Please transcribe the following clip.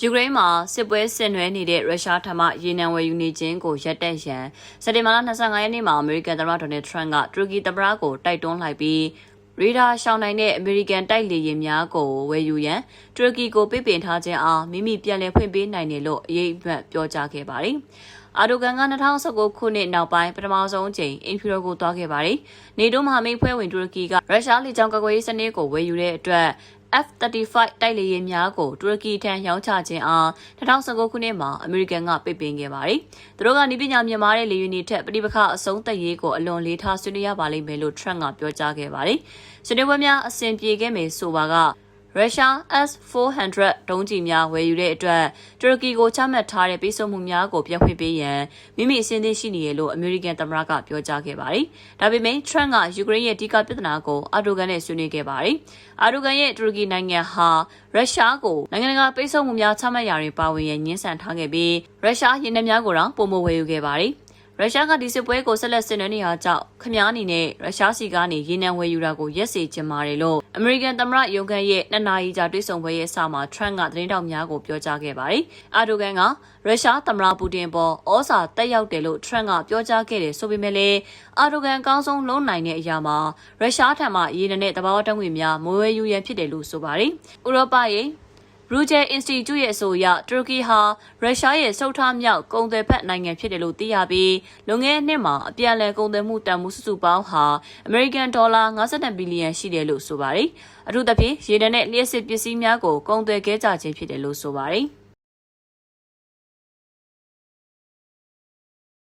ယူကရိန်းမှာစစ်ပွဲဆင်နွှဲနေတဲ့ရုရှားထံမှရေနံဝယ်ယူနေခြင်းကိုရပ်တန့်ရန်စက်တင်ဘာလ25ရက်နေ့မှာအမေရိကန်သမ္မတဒေါ်နယ်ထရန့်ကတူရကီသမ္မတကိုတိုက်တွန်းလိုက်ပြီးရေဒါရှောင်းနိုင်တဲ့အမေရိကန်တိုက်လေယာဉ်များကိုဝယ်ယူရန်တူရကီကိုပြပင်ထားခြင်းအားမိမိပြန်လည်ဖွင့်ပေးနိုင်တယ်လို့အရေးအမှတ်ပြောကြားခဲ့ပါတယ်။အာဒိုကန်က2019ခုနှစ်နောက်ပိုင်းပထမဆုံးအကြိမ်အင်ဖီရိုကိုသွားခဲ့ပါတယ်။နေတိုးမဟာမိတ်ဖွဲ့ဝင်တူရကီကရုရှားလေကြောင်းကာကွယ်ရေးစနစ်ကိုဝယ်ယူတဲ့အတွက် F-35 တိုက်လေယာဉ်များကိုတူရကီထံရောင်းချခြင်းအား2019ခုနှစ်မှာအမေရိကန်ကပိတ်ပင်ခဲ့ပါတယ်။သူတို့ကနိပညာမြင့်မားတဲ့လေယာဉ်တွေထက်ပဋိပက္ခအဆုံးသတ်ရေးကိုအလွန်လေးထားဆွေးနွေးရပါလိမ့်မယ်လို့ Trump ကပြောကြားခဲ့ပါတယ်။ဆွေးနွေးပွဲများအဆင်ပြေခဲ့မယ်ဆိုပါက ရုရှား S-400 ဒုံးကျည်များဝယ်ယူတဲ့အတွက်တူရကီကိုချမှတ်ထားတဲ့ပေးစွမှုများကိုပြန်ဖွင့်ပေးရန်မိမိအစဉ်သင့်ရှိနေရလို့အမေရိကန်သမ္မတကပြောကြားခဲ့ပါတယ်။ဒါပေမဲ့ Trump ကယူကရိန်းရဲ့အဓိကပြဿနာကိုအာဒိုဂန်နဲ့ဆွေးနွေးခဲ့ပါတယ်။အာဒိုဂန်ရဲ့တူရကီနိုင်ငံဟာရုရှားကိုနိုင်ငံတကာပေးစွမှုများချမှတ်ရာတွင်ပါဝင်ရန်ညှင်းဆန်ထားခဲ့ပြီးရုရှားရင်းနှီးများကိုတော့ပုံမဝယ်ယူခဲ့ပါတယ်။ ရုရှားကဒီစစ်ပွဲကိုဆက်လက်ဆင်နွှဲနေတာကြောင့်ခမားအနေနဲ့ရုရှားစီကနေရေနံဝယ်ယူတာကိုရက်စေချင်ပါတယ်လို့အမေရိကန်သမ္မတယုံကန်ရဲ့နှစ်နာရီကြာတွေ့ဆုံပွဲရဲ့အစမှာ Trump ကသတင်းတောက်များကိုပြောကြားခဲ့ပါတယ်။အာဒိုဂန်ကရုရှားသမ္မတပူတင်ပေါ်ဩစာတက်ရောက်တယ်လို့ Trump ကပြောကြားခဲ့တယ်ဆိုပေမဲ့လည်းအာဒိုဂန်အကောင်းဆုံးလုံးနိုင်တဲ့အရာမှာရုရှားထံမှရေနံနဲ့တဘာဝတက်ငွေများမွေးယူရန်ဖြစ်တယ်လို့ဆိုပါတယ်။ဥရောပရဲ့ ရူဂျယ်အင်စတီကျုရဲ့အဆိုအရတူရကီဟာရုရှားရဲ့စုပ်ထားမြောက်ကုန်သွယ်ဖက်နိုင်ငံဖြစ်တယ်လို့သိရပြီးလွန်ခဲ့တဲ့နှစ်မှာအပြန်အလှန်ကုန်သွယ်မှုတန်မှုစုစုပေါင်းဟာအမေရိကန်ဒေါ်လာ52ဘီလီယံရှိတယ်လို့ဆိုပါတယ်။အထူးသဖြင့်ရေနံနဲ့လျှက်စစ်ပစ္စည်းများကိုကုန်သွယ်ခဲ့ကြခြင်းဖြစ်တယ်လို့ဆိုပါတယ်။